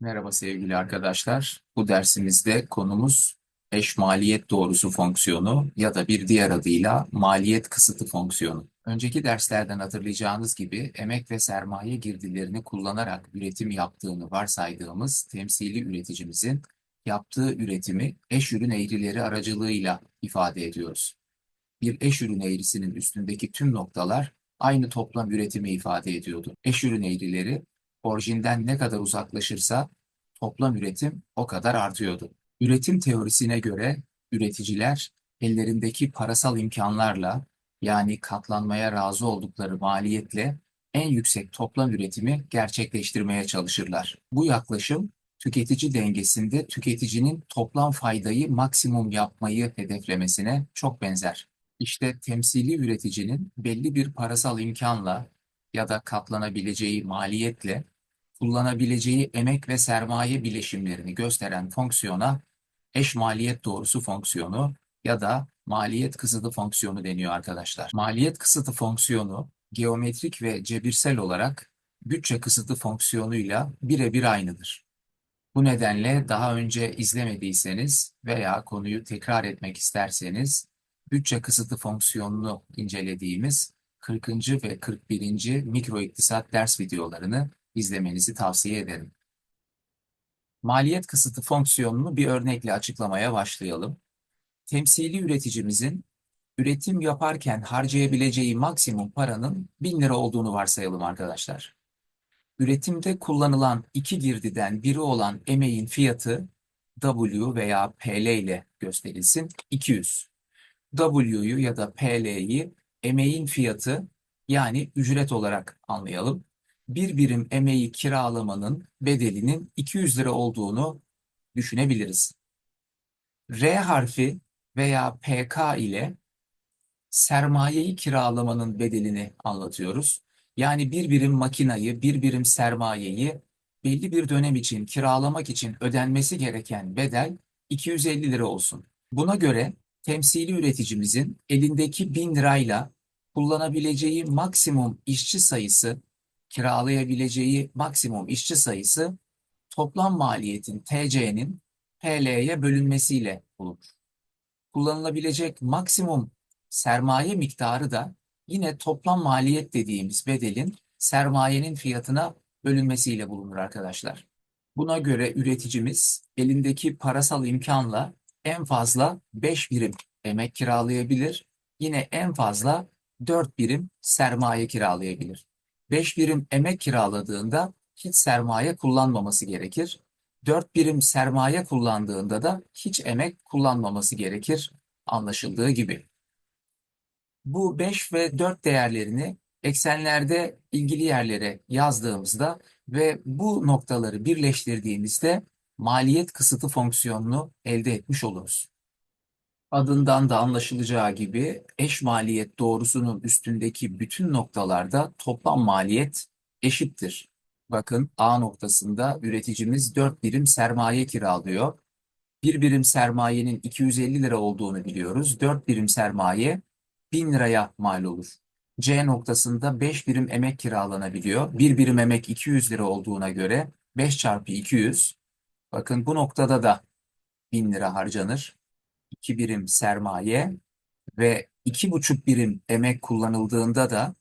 Merhaba sevgili arkadaşlar. Bu dersimizde konumuz eş maliyet doğrusu fonksiyonu ya da bir diğer adıyla maliyet kısıtı fonksiyonu. Önceki derslerden hatırlayacağınız gibi emek ve sermaye girdilerini kullanarak üretim yaptığını varsaydığımız temsili üreticimizin yaptığı üretimi eş ürün eğrileri aracılığıyla ifade ediyoruz. Bir eş ürün eğrisinin üstündeki tüm noktalar aynı toplam üretimi ifade ediyordu. Eş ürün eğrileri orijinden ne kadar uzaklaşırsa toplam üretim o kadar artıyordu. Üretim teorisine göre üreticiler ellerindeki parasal imkanlarla yani katlanmaya razı oldukları maliyetle en yüksek toplam üretimi gerçekleştirmeye çalışırlar. Bu yaklaşım tüketici dengesinde tüketicinin toplam faydayı maksimum yapmayı hedeflemesine çok benzer. İşte temsili üreticinin belli bir parasal imkanla ya da katlanabileceği maliyetle kullanabileceği emek ve sermaye bileşimlerini gösteren fonksiyona eş maliyet doğrusu fonksiyonu ya da maliyet kısıtı fonksiyonu deniyor arkadaşlar. Maliyet kısıtı fonksiyonu geometrik ve cebirsel olarak bütçe kısıtı fonksiyonuyla birebir aynıdır. Bu nedenle daha önce izlemediyseniz veya konuyu tekrar etmek isterseniz bütçe kısıtı fonksiyonunu incelediğimiz 40. ve 41. mikro iktisat ders videolarını izlemenizi tavsiye ederim. Maliyet kısıtı fonksiyonunu bir örnekle açıklamaya başlayalım. Temsili üreticimizin üretim yaparken harcayabileceği maksimum paranın 1000 lira olduğunu varsayalım arkadaşlar. Üretimde kullanılan iki girdiden biri olan emeğin fiyatı W veya PL ile gösterilsin 200. W'yu ya da PL'yi emeğin fiyatı yani ücret olarak anlayalım. Bir birim emeği kiralamanın bedelinin 200 lira olduğunu düşünebiliriz. R harfi veya PK ile sermayeyi kiralamanın bedelini anlatıyoruz. Yani bir birim makinayı, bir birim sermayeyi belli bir dönem için kiralamak için ödenmesi gereken bedel 250 lira olsun. Buna göre temsili üreticimizin elindeki 1000 lirayla kullanabileceği maksimum işçi sayısı, kiralayabileceği maksimum işçi sayısı toplam maliyetin TC'nin PL'ye bölünmesiyle bulunur. Kullanılabilecek maksimum sermaye miktarı da yine toplam maliyet dediğimiz bedelin sermayenin fiyatına bölünmesiyle bulunur arkadaşlar. Buna göre üreticimiz elindeki parasal imkanla en fazla 5 birim emek kiralayabilir. Yine en fazla 4 birim sermaye kiralayabilir. 5 birim emek kiraladığında hiç sermaye kullanmaması gerekir. 4 birim sermaye kullandığında da hiç emek kullanmaması gerekir anlaşıldığı gibi. Bu 5 ve 4 değerlerini eksenlerde ilgili yerlere yazdığımızda ve bu noktaları birleştirdiğimizde maliyet kısıtı fonksiyonunu elde etmiş oluruz. Adından da anlaşılacağı gibi eş maliyet doğrusunun üstündeki bütün noktalarda toplam maliyet eşittir. Bakın A noktasında üreticimiz 4 birim sermaye kiralıyor. Bir birim sermayenin 250 lira olduğunu biliyoruz. 4 birim sermaye 1000 liraya mal olur. C noktasında 5 birim emek kiralanabiliyor. Bir birim emek 200 lira olduğuna göre 5 çarpı 200. Bakın bu noktada da 1000 lira harcanır. 2 birim sermaye ve 2,5 birim emek kullanıldığında da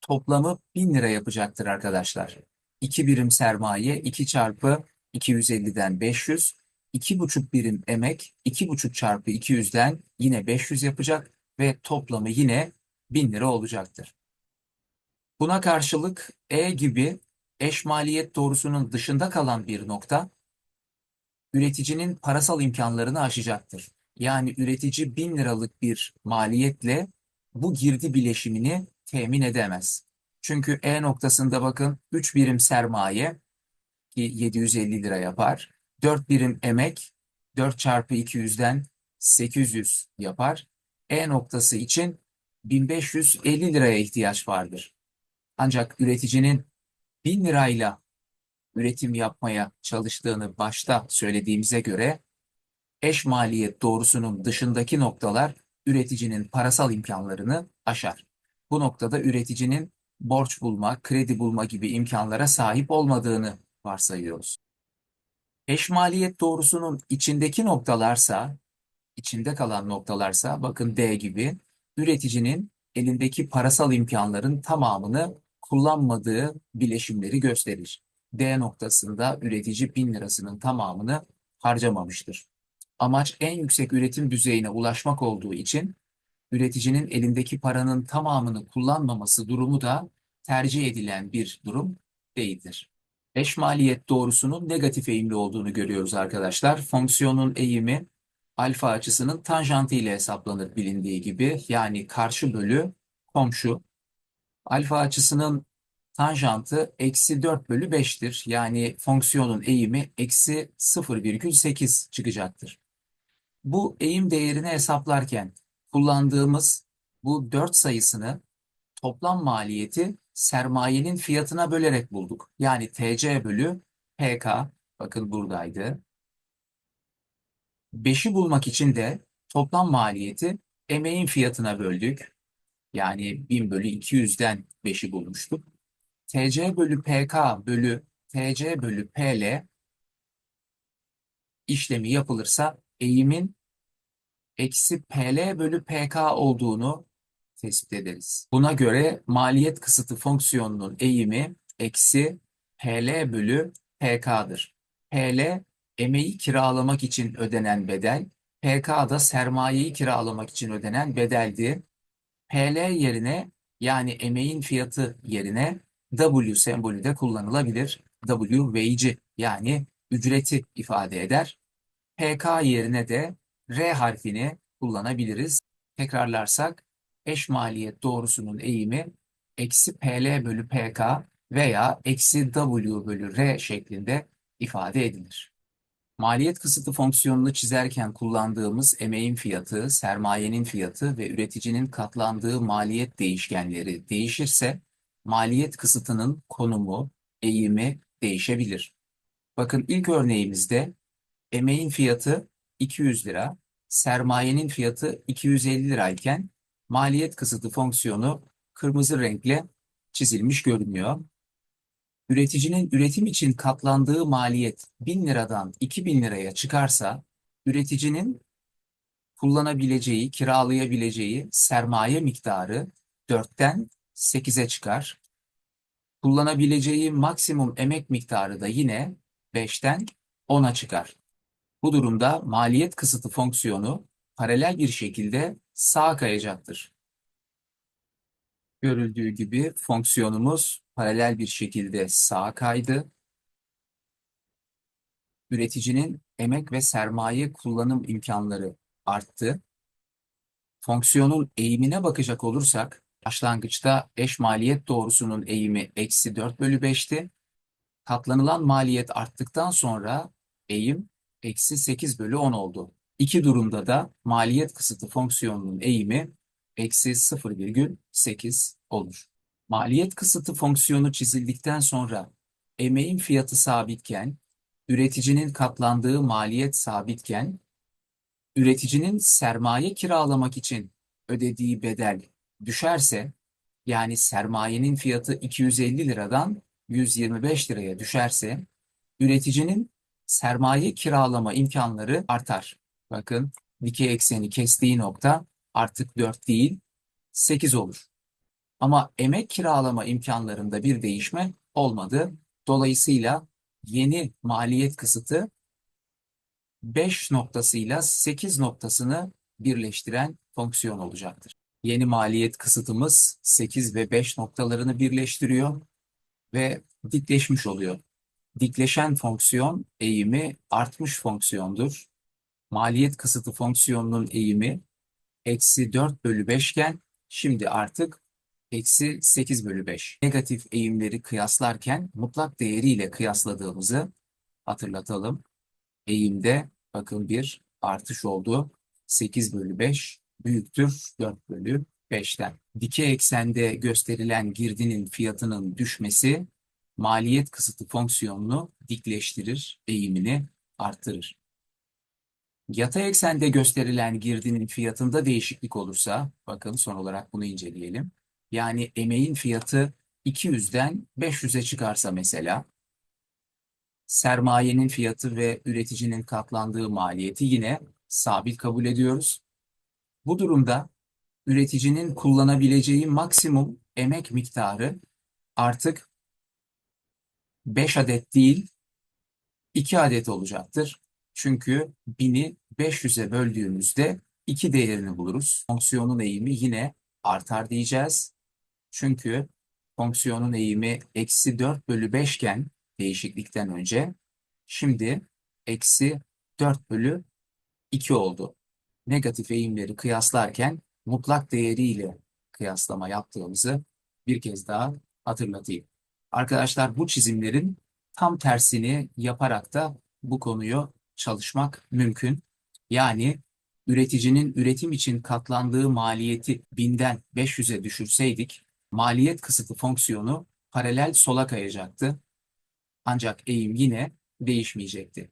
toplamı 1000 lira yapacaktır arkadaşlar. 2 birim sermaye 2 çarpı 250'den 500. 2,5 birim emek 2,5 çarpı 200'den yine 500 yapacak ve toplamı yine 1000 lira olacaktır. Buna karşılık E gibi eş maliyet doğrusunun dışında kalan bir nokta üreticinin parasal imkanlarını aşacaktır. Yani üretici 1000 liralık bir maliyetle bu girdi bileşimini temin edemez. Çünkü E noktasında bakın 3 birim sermaye ki 750 lira yapar. 4 birim emek 4 çarpı 200'den 800 yapar. E noktası için 1550 liraya ihtiyaç vardır. Ancak üreticinin 1000 lirayla üretim yapmaya çalıştığını başta söylediğimize göre eş maliyet doğrusunun dışındaki noktalar üreticinin parasal imkanlarını aşar. Bu noktada üreticinin borç bulma, kredi bulma gibi imkanlara sahip olmadığını varsayıyoruz. Eş maliyet doğrusunun içindeki noktalarsa, içinde kalan noktalarsa bakın D gibi üreticinin elindeki parasal imkanların tamamını kullanmadığı bileşimleri gösterir. D noktasında üretici 1000 lirasının tamamını harcamamıştır. Amaç en yüksek üretim düzeyine ulaşmak olduğu için üreticinin elindeki paranın tamamını kullanmaması durumu da tercih edilen bir durum değildir. Eş maliyet doğrusunun negatif eğimli olduğunu görüyoruz arkadaşlar. Fonksiyonun eğimi alfa açısının tanjantı ile hesaplanır bilindiği gibi. Yani karşı bölü komşu. Alfa açısının tanjantı eksi 4 bölü 5'tir. Yani fonksiyonun eğimi eksi 0,8 çıkacaktır. Bu eğim değerini hesaplarken kullandığımız bu 4 sayısını toplam maliyeti sermayenin fiyatına bölerek bulduk. Yani TC bölü PK bakın buradaydı. 5'i bulmak için de toplam maliyeti emeğin fiyatına böldük. Yani 1000 bölü 200'den 5'i bulmuştuk. TC bölü PK bölü TC bölü PL işlemi yapılırsa eğimin eksi PL bölü PK olduğunu tespit ederiz. Buna göre maliyet kısıtı fonksiyonunun eğimi eksi PL bölü PK'dır. PL emeği kiralamak için ödenen bedel, PK da sermayeyi kiralamak için ödenen bedeldi. PL yerine yani emeğin fiyatı yerine W sembolü de kullanılabilir. W wage yani ücreti ifade eder. PK yerine de R harfini kullanabiliriz. Tekrarlarsak eş maliyet doğrusunun eğimi eksi PL bölü PK veya eksi W bölü R şeklinde ifade edilir. Maliyet kısıtı fonksiyonunu çizerken kullandığımız emeğin fiyatı, sermayenin fiyatı ve üreticinin katlandığı maliyet değişkenleri değişirse maliyet kısıtının konumu, eğimi değişebilir. Bakın ilk örneğimizde emeğin fiyatı 200 lira, sermayenin fiyatı 250 lirayken maliyet kısıtı fonksiyonu kırmızı renkle çizilmiş görünüyor. Üreticinin üretim için katlandığı maliyet 1000 liradan 2000 liraya çıkarsa üreticinin kullanabileceği, kiralayabileceği sermaye miktarı 4'ten 8'e çıkar. Kullanabileceği maksimum emek miktarı da yine 5'ten 10'a çıkar. Bu durumda maliyet kısıtı fonksiyonu paralel bir şekilde sağa kayacaktır. Görüldüğü gibi fonksiyonumuz paralel bir şekilde sağa kaydı. Üreticinin emek ve sermaye kullanım imkanları arttı. Fonksiyonun eğimine bakacak olursak, başlangıçta eş maliyet doğrusunun eğimi eksi 4 bölü 5'ti. Katlanılan maliyet arttıktan sonra eğim eksi 8 bölü 10 oldu. İki durumda da maliyet kısıtı fonksiyonunun eğimi eksi 0,8 olur. Maliyet kısıtı fonksiyonu çizildikten sonra emeğin fiyatı sabitken, üreticinin katlandığı maliyet sabitken, üreticinin sermaye kiralamak için ödediği bedel düşerse, yani sermayenin fiyatı 250 liradan 125 liraya düşerse, üreticinin sermaye kiralama imkanları artar. Bakın dikey ekseni kestiği nokta artık 4 değil 8 olur. Ama emek kiralama imkanlarında bir değişme olmadı. Dolayısıyla yeni maliyet kısıtı 5 noktasıyla 8 noktasını birleştiren fonksiyon olacaktır. Yeni maliyet kısıtımız 8 ve 5 noktalarını birleştiriyor ve dikleşmiş oluyor. Dikleşen fonksiyon eğimi artmış fonksiyondur. Maliyet kısıtı fonksiyonunun eğimi eksi 4 bölü 5 iken şimdi artık eksi 8 bölü 5. Negatif eğimleri kıyaslarken mutlak değeriyle kıyasladığımızı hatırlatalım. Eğimde bakın bir artış oldu. 8 bölü 5 büyüktür 4 bölü 5'ten. Dikey eksende gösterilen girdinin fiyatının düşmesi maliyet kısıtı fonksiyonunu dikleştirir, eğimini arttırır. Yatay eksende gösterilen girdinin fiyatında değişiklik olursa, bakın son olarak bunu inceleyelim. Yani emeğin fiyatı 200'den 500'e çıkarsa mesela, sermayenin fiyatı ve üreticinin katlandığı maliyeti yine sabit kabul ediyoruz. Bu durumda üreticinin kullanabileceği maksimum emek miktarı artık 5 adet değil 2 adet olacaktır. Çünkü 1000'i 500'e böldüğümüzde 2 değerini buluruz. Fonksiyonun eğimi yine artar diyeceğiz. Çünkü fonksiyonun eğimi eksi 4 bölü 5 iken değişiklikten önce şimdi eksi 4 bölü 2 oldu. Negatif eğimleri kıyaslarken mutlak değeriyle kıyaslama yaptığımızı bir kez daha hatırlatayım. Arkadaşlar bu çizimlerin tam tersini yaparak da bu konuyu çalışmak mümkün. Yani üreticinin üretim için katlandığı maliyeti 1000'den 500'e düşürseydik maliyet kısıtı fonksiyonu paralel sola kayacaktı. Ancak eğim yine değişmeyecekti.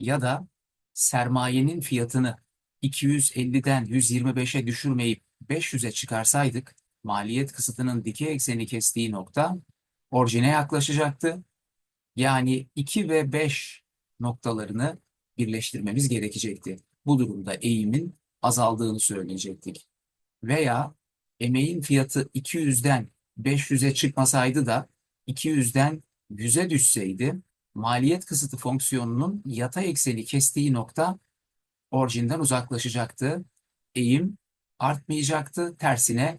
Ya da sermayenin fiyatını 250'den 125'e düşürmeyip 500'e çıkarsaydık maliyet kısıtının dikey ekseni kestiği nokta orijine yaklaşacaktı. Yani 2 ve 5 noktalarını birleştirmemiz gerekecekti. Bu durumda eğimin azaldığını söyleyecektik. Veya emeğin fiyatı 200'den 500'e çıkmasaydı da 200'den 100'e düşseydi maliyet kısıtı fonksiyonunun yatay ekseni kestiği nokta orijinden uzaklaşacaktı. Eğim artmayacaktı, tersine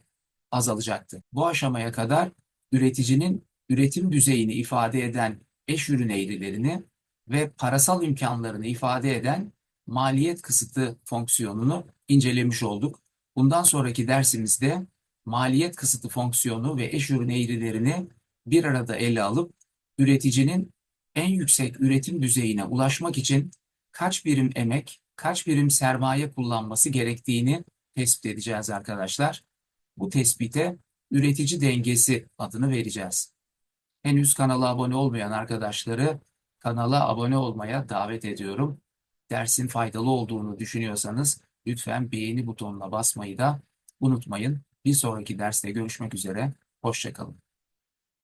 azalacaktı. Bu aşamaya kadar üreticinin üretim düzeyini ifade eden eş ürün eğrilerini ve parasal imkanlarını ifade eden maliyet kısıtı fonksiyonunu incelemiş olduk. Bundan sonraki dersimizde maliyet kısıtı fonksiyonu ve eş ürün eğrilerini bir arada ele alıp üreticinin en yüksek üretim düzeyine ulaşmak için kaç birim emek, kaç birim sermaye kullanması gerektiğini tespit edeceğiz arkadaşlar. Bu tespite üretici dengesi adını vereceğiz. Henüz kanala abone olmayan arkadaşları kanala abone olmaya davet ediyorum. Dersin faydalı olduğunu düşünüyorsanız lütfen beğeni butonuna basmayı da unutmayın. Bir sonraki derste görüşmek üzere. Hoşçakalın.